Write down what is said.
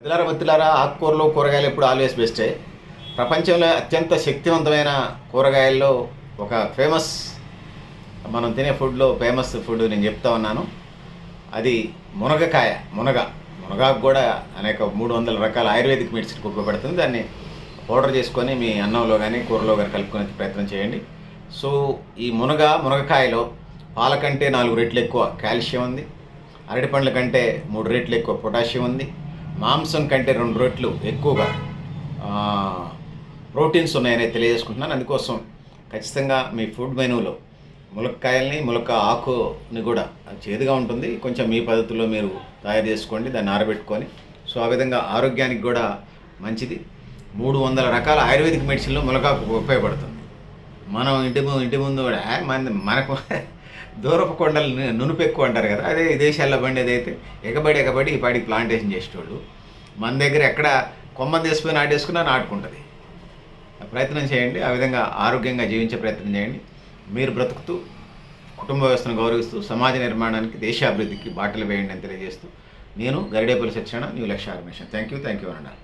మిత్రులారా మిత్రులారా ఆకుకూరలు కూరగాయలు ఎప్పుడు ఆల్వేస్ బెస్టే. ప్రపంచంలో అత్యంత శక్తివంతమైన కూరగాయల్లో ఒక ఫేమస్ మనం తినే ఫుడ్లో ఫేమస్ ఫుడ్ నేను చెప్తా ఉన్నాను. అది మునగకాయ మునగ. మునగాకు కూడా అనేక మూడు వందల రకాల ఆయుర్వేదిక్ మెడిసిన్ ఉపయోగపడుతుంది దాన్ని పౌడర్ చేసుకొని మీ అన్నంలో కానీ కూరలో కానీ కలుపుకునే ప్రయత్నం చేయండి. సో ఈ మునగ మునగకాయలో పాల కంటే నాలుగు రెట్లు ఎక్కువ కాల్షియం ఉంది. అరటి పండ్ల కంటే మూడు రెట్లు ఎక్కువ పొటాషియం ఉంది. మాంసం కంటే రెండు రెట్లు ఎక్కువగా ప్రోటీన్స్ ఉన్నాయని తెలియజేసుకుంటున్నాను. అందుకోసం ఖచ్చితంగా మీ ఫుడ్ మెనూలో ములక్కాయల్ని ములక్క ఆకుని కూడా అది చేదుగా ఉంటుంది. కొంచెం మీ పద్ధతిలో మీరు తయారు చేసుకోండి దాన్ని ఆరబెట్టుకొని. సో ఆ విధంగా ఆరోగ్యానికి కూడా మంచిది. మూడు వందల రకాల ఆయుర్వేదిక్ మెడిసిన్లో ములకాకు ఉపయోగపడుతుంది. మనం ఇంటి ముందు ఇంటి ముందు కూడా మన మనకు దూరపు కొండలు నునుపు ఎక్కువ అంటారు కదా అదే విదేశాల్లో బండి ఏదైతే ఎగబడి ఎగబడి ఈ పాడికి ప్లాంటేషన్ చేసేటోళ్ళు. మన దగ్గర ఎక్కడ కొమ్మ తీసుకుని నాటేసుకున్నా నాటుకుంటుంది. ప్రయత్నం చేయండి ఆ విధంగా ఆరోగ్యంగా జీవించే ప్రయత్నం చేయండి. మీరు బ్రతుకుతూ కుటుంబ వ్యవస్థను గౌరవిస్తూ సమాజ నిర్మాణానికి దేశాభివృద్ధికి బాటలు వేయండి అని తెలియజేస్తూ నేను Garidepalli Satyanarayana new Lakshya organization. Thank you thank you అనండి.